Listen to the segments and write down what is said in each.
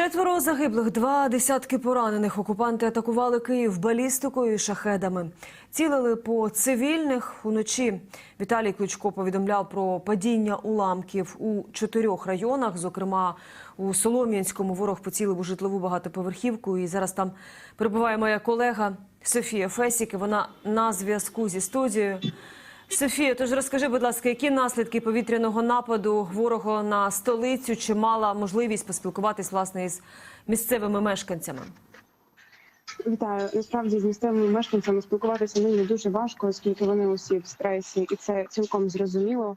Четверо загиблих, два десятки поранених. Окупанти атакували Київ балістикою і шахедами. Цілили по цивільних уночі. Віталій Кличко повідомляв про падіння уламків у чотирьох районах. Зокрема, у Солом'янському ворог поцілив у житлову багатоповерхівку. І зараз там перебуває моя колега Софія Фесік. Вона на зв'язку зі студією. Софія, тож розкажи, будь ласка, які наслідки повітряного нападу ворога на столицю? Чи мала можливість поспілкуватись власне із місцевими мешканцями? Вітаю. Насправді з місцевими мешканцями спілкуватися нині дуже важко, оскільки вони усі в стресі, і це цілком зрозуміло.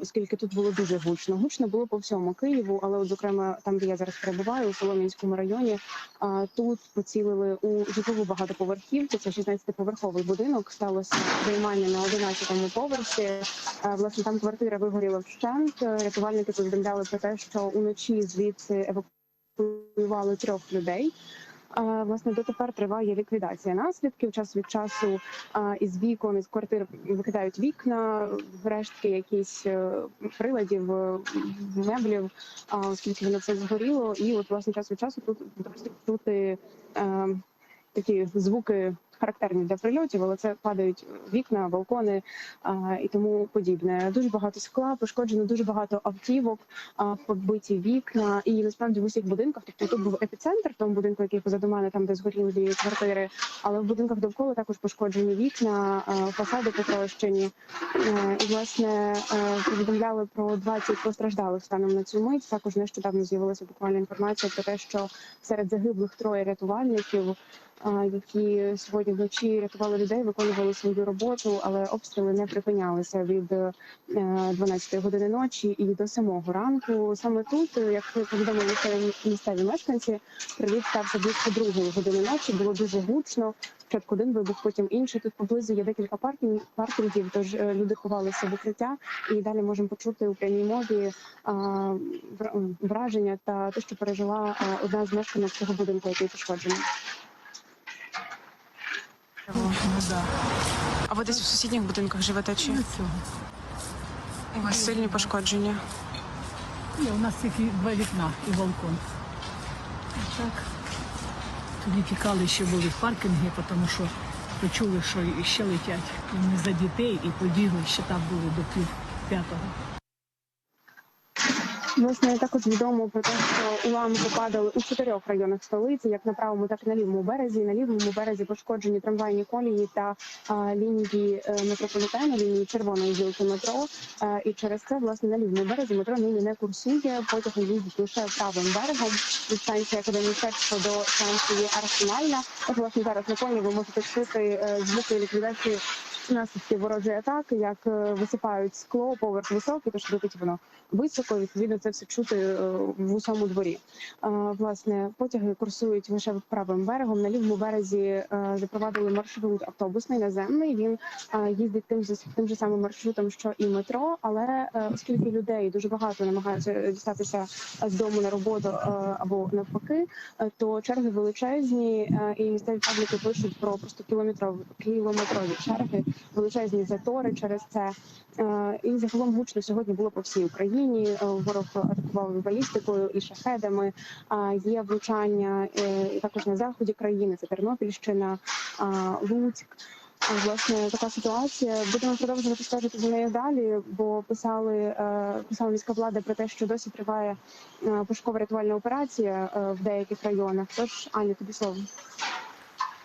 Оскільки тут було дуже гучно. Гучно було по всьому Києву, але, от, зокрема, там, де я зараз перебуваю, у Солом'янському районі, тут поцілили у житлову багатоповерхівку. Це 16-поверховий будинок. Сталося займання на 11-му поверсі. Власне, там квартира вигоріла вщент. Рятувальники повідомляли про те, що уночі звідси евакуювали трьох людей. Власне, дотепер триває ліквідація наслідків. Час від часу із вікон із квартир викидають вікна, рештки якісь е, приладів, е, меблів, оскільки воно все згоріло. І от власне час від часу тут чути е, такі звуки. Характерні для прильотів, але це падають вікна, балкони а, і тому подібне. Дуже багато скла, пошкоджено дуже багато автівок, а, побиті вікна. І насправді в усіх будинках, тобто тут був епіцентр, в тому будинку, який позаду мене, там де згоріли квартири, але в будинках довкола також пошкоджені вікна, а, фасади потрощені. Е, І власне е, повідомляли про 20 постраждалих станом на цю мить. Також нещодавно з'явилася буквально інформація про те, що серед загиблих троє рятувальників які сьогодні вночі рятували людей, виконували свою роботу, але обстріли не припинялися від е, 12 години ночі і до 7 ранку. Саме тут, е, як повідомили місцеві, мешканці, приліт стався близько другої години ночі. Було дуже гучно. Спочатку один вибух, потім інший. Тут поблизу є декілька паркінг, паркінгів, тож е, люди ховалися в укриття. І далі можемо почути у прямій мові а, враження та те, що пережила одна з мешканок цього будинку, який пошкоджений. Ну, да. А ви десь у сусідніх будинках живете чи Ну, цього. у вас сильні пошкодження? Ні, у нас тільки два вікна і балкон. А так. Тоді тікали, ще були в паркінгі, тому що почули, що ще летять. І Вони за дітей і побігли, ще там були до пів п'ятого. Власне, також відомо про те, що уламки падали у чотирьох районах столиці, як на правому, так і на лівому березі. На лівому березі пошкоджені трамвайні колії та а, лінії е, метрополітену, лінії червоної гілки метро. Е, і через це, власне, на лівому березі метро нині не курсує. Потяги їздять лише правим берегом від станції академічного до станції Арсенальна. От, власне, зараз на коні ви можете чути е, звуки ліквідації наслідків ворожої атаки, як е, висипають скло, поверх високий, тож летить воно високо. Відповідно, це все чути е, в усьому дворі. Е, Власне, потяги курсують лише правим берегом. На лівому березі запровадили маршрут автобусний наземний. Він їздить тим же тим же самим маршрутом, що і метро. Але оскільки людей дуже багато намагаються дістатися з дому на роботу або навпаки, то черги величезні, і місцеві пабліки пишуть про просто кілометрові кілометрові черги, величезні затори через це. Е, І загалом гучно сьогодні було по всій Україні. Е, Ворог атакував балістикою і шахедами. Є влучання е, також на заході країни. Це Тернопільщина, Луцьк. Власне, така ситуація. Будемо продовжувати стежити за нею далі, бо писали писала міська влада про те, що досі триває пошукова рятувальна операція в деяких районах. Тож, Аня, тобі слово.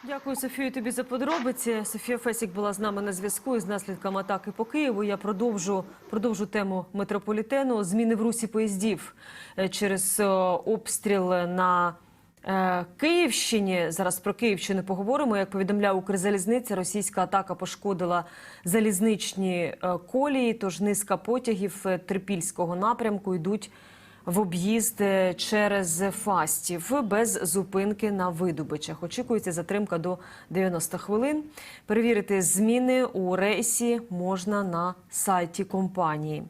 Дякую, Софію, тобі за подробиці. Софія Фесік була з нами на зв'язку із наслідками атаки по Києву. Я продовжу продовжу тему метрополітену. Зміни в русі поїздів е, через е, обстріл на е, Київщині. Зараз про Київщину поговоримо. Як повідомляє Укрзалізниця, російська атака пошкодила залізничні колії. Тож низка потягів Трипільського напрямку йдуть в об'їзд е, через Фастів без зупинки на видобичах. Очікується затримка до 90 хвилин. Перевірити зміни у рейсі можна на сайті компанії.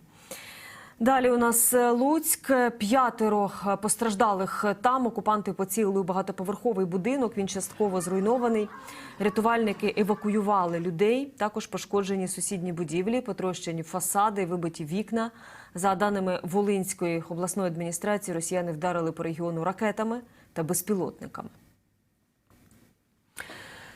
Далі у нас е, Луцьк. П'ятеро е, постраждалих там. Окупанти поцілили у багатоповерховий будинок. Він частково зруйнований. Рятувальники евакуювали людей. Також пошкоджені сусідні будівлі, потрощені фасади, вибиті вікна. За даними Волинської обласної адміністрації, росіяни вдарили по регіону ракетами та безпілотниками.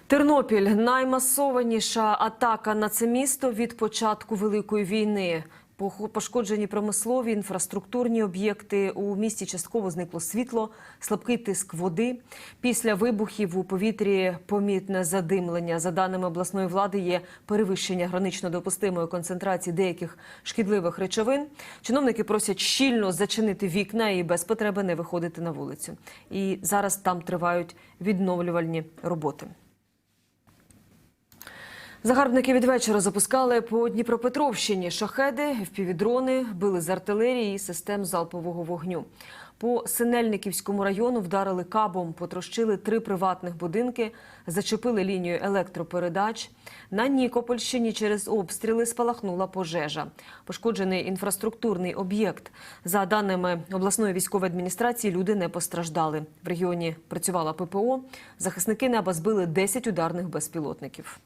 Тернопіль наймасованіша атака на це місто від початку великої війни. Пошкоджені промислові інфраструктурні об'єкти у місті частково зникло світло, слабкий тиск води. Після вибухів у повітрі помітне задимлення. За даними обласної влади, є перевищення гранично допустимої концентрації деяких шкідливих речовин. Чиновники просять щільно зачинити вікна і без потреби не виходити на вулицю. І зараз там тривають відновлювальні роботи. Загарбники від вечора запускали по Дніпропетровщині шахеди, впівдрони, били з артилерії і систем залпового вогню. По Синельниківському району вдарили кабом, потрощили три приватних будинки, зачепили лінію електропередач. На Нікопольщині через обстріли спалахнула пожежа. Пошкоджений інфраструктурний об'єкт. За даними обласної військової адміністрації, люди не постраждали. В регіоні працювала ППО. Захисники неба збили 10 ударних безпілотників.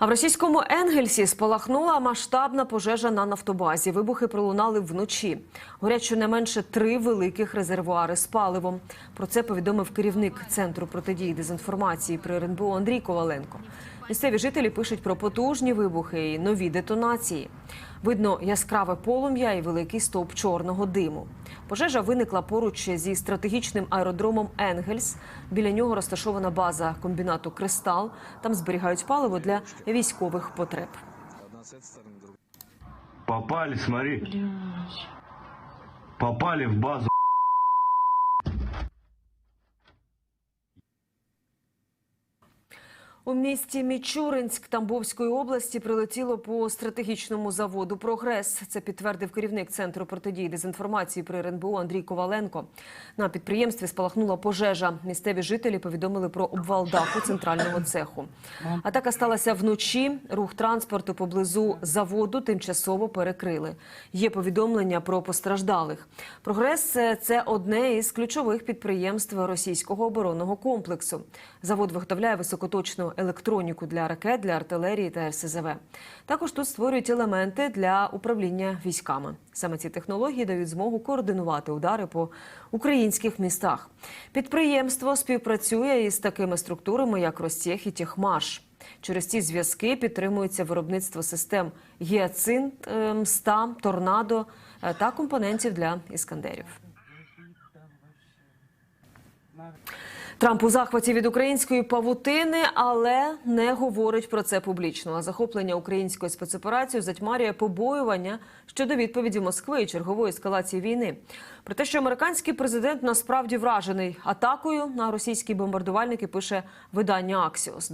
А в російському Енгельсі спалахнула масштабна пожежа на нафтобазі. Вибухи пролунали вночі. Горять щонайменше три великих резервуари з паливом. Про це повідомив керівник центру протидії дезінформації при РНБО Андрій Коваленко. Місцеві жителі пишуть про потужні вибухи і нові детонації. Видно яскраве полум'я і великий стовп чорного диму. Пожежа виникла поруч зі стратегічним аеродромом Енгельс. Біля нього розташована база комбінату Кристал. Там зберігають паливо для військових потреб. Попали, смотри. Попали в базу. У місті Мічуринськ Тамбовської області прилетіло по стратегічному заводу Прогрес. Це підтвердив керівник центру протидії дезінформації при РНБО Андрій Коваленко. На підприємстві спалахнула пожежа. Місцеві жителі повідомили про обвал даху центрального цеху. Атака сталася вночі. Рух транспорту поблизу заводу тимчасово перекрили. Є повідомлення про постраждалих. Прогрес це одне із ключових підприємств російського оборонного комплексу. Завод виготовляє високоточну електроніку для ракет, для артилерії та РСЗВ. Також тут створюють елементи для управління військами. Саме ці технології дають змогу координувати удари по українських містах. Підприємство співпрацює із такими структурами, як Ростех і Техмаш. Через ці зв'язки підтримується виробництво систем гіацинт, е, МСТА, торнадо е, та компонентів для іскандерів. Трамп у захваті від української павутини, але не говорить про це публічно. А захоплення української спецоперацією затьмарює побоювання щодо відповіді Москви і чергової ескалації війни. Про те, що американський президент насправді вражений атакою на російські бомбардувальники, пише видання Аксіос.